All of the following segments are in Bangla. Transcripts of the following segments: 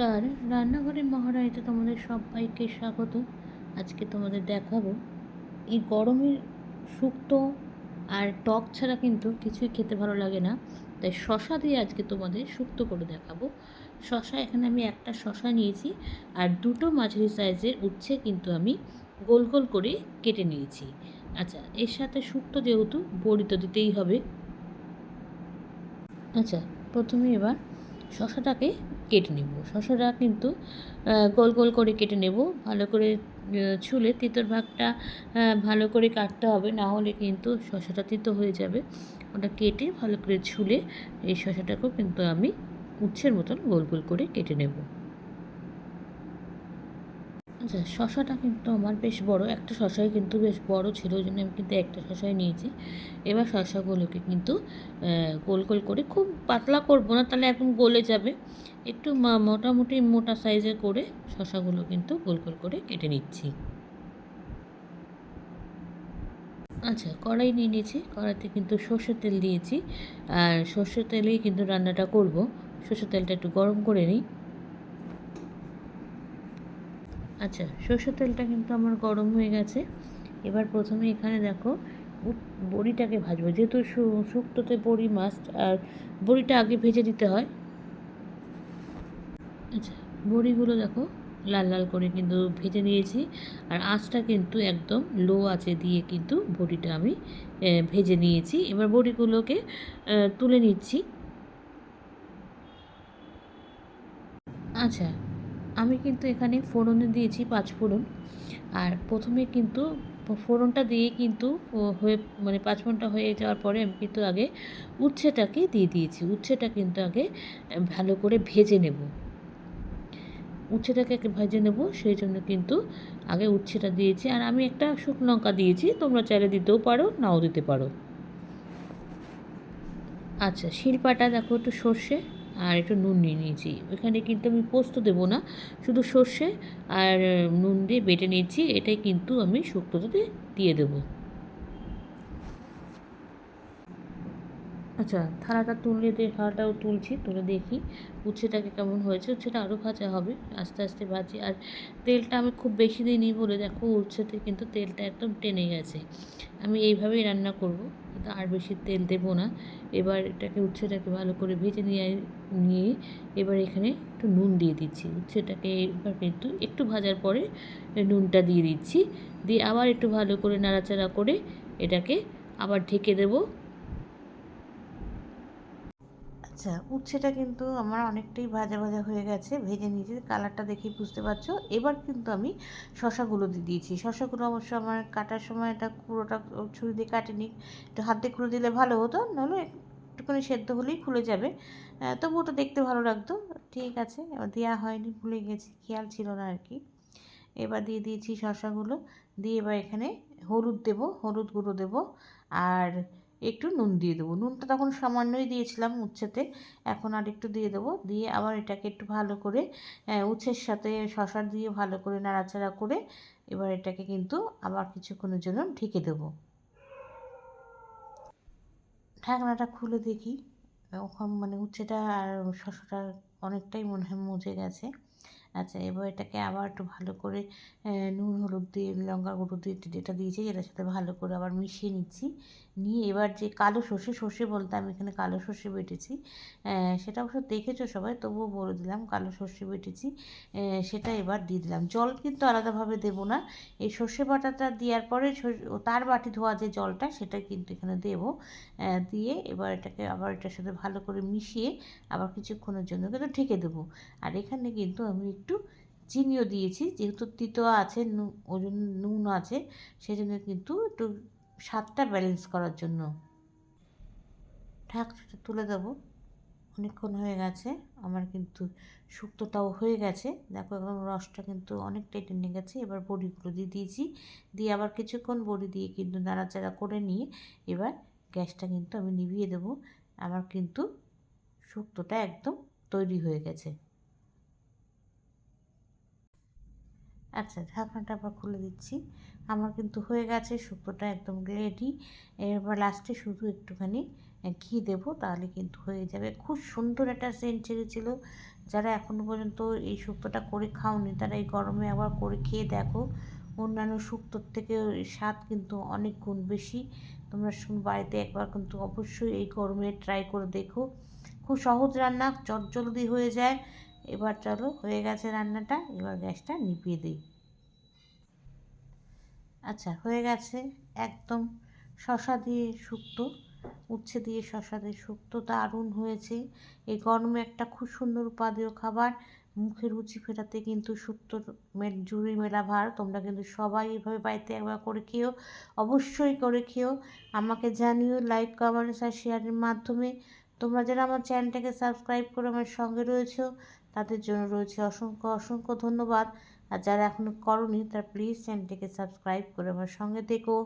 নমস্কার। রান্নাঘরের মহারানীতে তোমাদের সবাইকে স্বাগত। আজকে তোমাদের দেখাবো, এই গরমের শুক্তো আর টক ছাড়া কিন্তু কিছুই খেতে ভালো লাগে না। তাই শশা দিয়ে আজকে তোমাদের শুক্তো করে দেখাবো। শশা, এখানে আমি একটা শশা নিয়েছি আর দুটো মাঝারি সাইজের উচ্ছে কিন্তু আমি গোল গোল করে কেটে নিয়েছি। আচ্ছা এর সাথে শুক্তো যেহেতু, বড়ি তো দিতেই হবে। আচ্ছা প্রথমে এবার শশাটাকে কেটে নেব। শসাটা কিন্তু গোল গোল করে কেটে নেব। ভালো করে ছুলে তিতর ভাগটা ভালো করে কাটতে হবে। না হলে কিন্তু শসাটা তিতো হয়ে যাবে। ওটা কেটে ভালো করে ছুলে এই শসাটাকেও কিন্তু আমি উচ্ছের মতন গোল গোল করে কেটে নেব। আচ্ছা শশাটা কিন্তু আমার বেশ বড়। একটা শশাই কিন্তু বেশ বড় ছিল, ওই জন্য আমি কিন্তু একটা শশাই নিয়েছি। এবার শশাগুলোকে কিন্তু গোল গোল করে, খুব পাতলা করব না, তাহলে একদম গলে যাবে। একটু মোটামুটি মোটা সাইজের করে শশাগুলো কিন্তু গোল গোল করে কেটে নিচ্ছি। আচ্ছা কড়াই নিয়ে নিয়েছি। কড়াইতে কিন্তু সর্ষের তেল দিয়েছি। আর সর্ষের তেলেই কিন্তু রান্নাটা করব। সর্ষের তেলটা একটু গরম করে নিই। আচ্ছা সর্ষের তেলটা কিন্তু আমার গরম হয়ে গেছে। এবার প্রথমে এখানে দেখো বড়িটাকে ভাজবো। যেহেতু শুক্তোতে বড়ি মাস্ট আর বড়িটা আগে ভেজে দিতে হয়। আচ্ছা বড়িগুলো দেখো, লাল লাল করে কিন্তু ভেজে নিয়েছি। আর আঁচটা কিন্তু একদম লো আঁচে দিয়ে কিন্তু বড়িটা আমি ভেজে নিয়েছি। এবার বড়িগুলোকে তুলে নিচ্ছি। আচ্ছা আমি কিন্তু এখানে ফোড়নে দিয়েছি পাঁচ ফোড়ন। আর প্রথমে কিন্তু ফোড়নটা দিয়ে কিন্তু হয়ে মানে পাঁচ ফোড়নটা হয়ে যাওয়ার পরে আমি কিন্তু আগে উচ্ছেটাকে দিয়ে দিয়েছি। উচ্ছেটা কিন্তু আগে ভালো করে ভেজে নেব। উচ্ছেটাকে ভেজে নেব, সেই জন্য কিন্তু আগে উচ্ছেটা দিয়েছি। আর আমি একটা শুকনো লঙ্কা দিয়েছি, তোমরা চাইলে দিতেও পারো, নাও দিতে পারো। আচ্ছা শিলপাটা দেখো একটু সর্ষে। আর একটু নুন নিয়ে নিয়েছি। এখানে কিন্তু আমি পোস্ত দেবো না, শুধু সর্ষে আর নুন দিয়ে বেটে নিয়েছি, এটাই কিন্তু আমি শুক্তোতে দিয়ে দেবো। আচ্ছা থালাটা তুলে দিয়ে থালাটাও তুলছি, তুলে দেখি উচ্ছেটাকে কেমন হয়েছে। উচ্ছেটা আরও ভাজা হবে, আস্তে আস্তে ভাজি। আর তেলটা আমি খুব বেশি দিইনি বলে দেখো, উচ্ছেতে কিন্তু তেলটা একদম টেনে গেছে। আমি এইভাবেই রান্না করব। আর বেশি তেল দেবো না। এবার এটাকে উচ্ছেটাকে ভালো করে ভেজে নিয়ে নিয়ে এবার এখানে একটু নুন দিয়ে দিচ্ছি। উচ্ছেটাকে এবার কিন্তু একটু ভাজার পরে নুনটা দিয়ে দিচ্ছি। দিয়ে আবার একটু ভালো করে নাড়াচাড়া করে এটাকে আবার ঢেকে দেবো। আচ্ছা উচ্ছেটা কিন্তু আমার অনেকটাই ভাজা ভাজা হয়ে গেছে, ভেজে নিয়েছি, কালারটা দেখেই বুঝতে পারছ। এবার কিন্তু আমি শশাগুলো দিয়ে দিয়েছি। শশাগুলো অবশ্য আমার কাটার সময় এটা পুরোটা ছুরি দিয়ে কাটিনি, একটু হাত খুলে দিলে ভালো হতো, নাহলে একটুখানি সেদ্ধ হলেই খুলে যাবে। তবু ওটা দেখতে ভালো লাগতো। ঠিক আছে, এবার দেওয়া হয়নি, ভুলে গেছি, খেয়াল ছিল না আর কি। এবার দিয়ে দিয়েছি শশাগুলো, দিয়ে এবার এখানে হলুদ দেবো, হলুদ গুঁড়ো দেবো, আর একটু নুন দিয়ে দেবো। নুনটা তখন সামান্যই দিয়েছিলাম উচ্ছেতে, এখন আর একটু দিয়ে দেবো। দিয়ে আবার এটাকে একটু ভালো করে উচ্ছের সাথে শশা দিয়ে ভালো করে নাড়াচাড়া করে এবার এটাকে কিন্তু আবার কিছুক্ষণের জন্য ঢেকে দেবো। ঢাকনাটা খুলে দেখি। ওখান মানে উচ্ছেটা আর শশাটা অনেকটাই মনে হয় মজে গেছে। আচ্ছা এবার এটাকে আবার একটু ভালো করে নুন, হলুদ দিয়ে, লঙ্কা গুঁড়ো দিয়ে যেটা দিয়েছি যেটার সাথে ভালো করে আবার মিশিয়ে নিচ্ছি। নিয়ে এবার যে কালো সর্ষে সর্ষে বলতে আমি এখানে কালো সর্ষে বেটেছি। সেটা অবশ্য দেখেছ সবাই, তবুও বলে দিলাম, কালো সর্ষে বেটেছি। সেটা এবার দিয়ে দিলাম। জল কিন্তু আলাদাভাবে দেবো না। এই সর্ষে বাটাটা দেওয়ার পরে তার বাটি ধোয়া যে জলটা, সেটা কিন্তু এখানে দেবো। দিয়ে এবার এটাকে আবার এটার সাথে ভালো করে মিশিয়ে আবার কিছুক্ষণের জন্য কিন্তু ঢেকে দেবো। আর এখানে কিন্তু আমি একটু চিনিও দিয়েছি, যেহেতু তিতো আছে, নু- ওই জন্য নুন আছে সেই জন্য কিন্তু একটু স্বাদটা ব্যালেন্স করার জন্য। ঢাকনাটা তুলে দেবো। অনেকক্ষণ হয়ে গেছে। আমার কিন্তু শুক্তোটাও হয়ে গেছে। দেখো একদম রসটা কিন্তু অনেকটাই টেনে গেছে। এবার বড়িগুলো দিয়ে দিয়েছি। দিয়ে আবার কিছুক্ষণ বড়ি দিয়ে কিন্তু নাড়াচাড়া করে নিয়ে এবার গ্যাসটা কিন্তু আমি নিভিয়ে দেবো। আমার কিন্তু শুক্তোটা একদম তৈরি হয়ে গেছে। আচ্ছা ঢাকনাটা আবার খুলে দিচ্ছি। আমার কিন্তু হয়ে গেছে শুক্তোটা একদম রেডি এরপর লাস্টে শুধু একটুখানি ঘি দেবো, তাহলে কিন্তু হয়ে যাবে। খুব সুন্দর একটা সেন্ট ছেড়েছিল। যারা এখনও পর্যন্ত এই শুক্তোটা করে খাওনি, তারা এই গরমে আবার করে খেয়ে দেখো। অন্যান্য শুক্তোর থেকে স্বাদ কিন্তু অনেক গুণ বেশি। তোমরা শুন, বাড়িতে একবার কিন্তু অবশ্যই এই গরমে ট্রাই করে দেখো। খুব সহজ রান্না চটজলদি হয়ে যায়। এবার চলো, হয়ে গেছে রান্নাটা। এবার গ্যাসটা নিভিয়ে দিই। আচ্ছা হয়ে গেছে একদম শশা দিয়ে শুক্তো, উচ্ছে দিয়ে শশা দিয়ে শুক্তো, দারুণ হয়েছে। এই গরমে একটা খুব সুন্দর উপাদেয় খাবার। মুখে রুচি ফেরাতে কিন্তু মেল, জুড়ি মেলা ভার। তোমরা কিন্তু সবাই এভাবে বাড়িতে একবার করে খেও অবশ্যই করে খেও আমাকে জানিও লাইক কমেন্টস আর শেয়ারের মাধ্যমে। তোমরা যারা আমার চ্যানেলটাকে সাবস্ক্রাইব করে আমার সঙ্গে রয়েছো, তাদের জন্য রয়েছে অসংখ্য অসংখ্য ধন্যবাদ। আর যারা এখনও করনি, তারা প্লিজ চ্যানেলটিকে সাবস্ক্রাইব করে আমার সঙ্গে থেকো।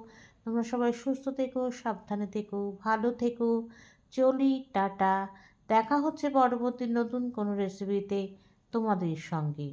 তোমরা সবাই সুস্থ থেকো, সাবধানে থেকো, ভালো থেকো। চলি, টাটা। দেখা হচ্ছে পরবর্তী নতুন কোনো রেসিপিতে তোমাদের সঙ্গে।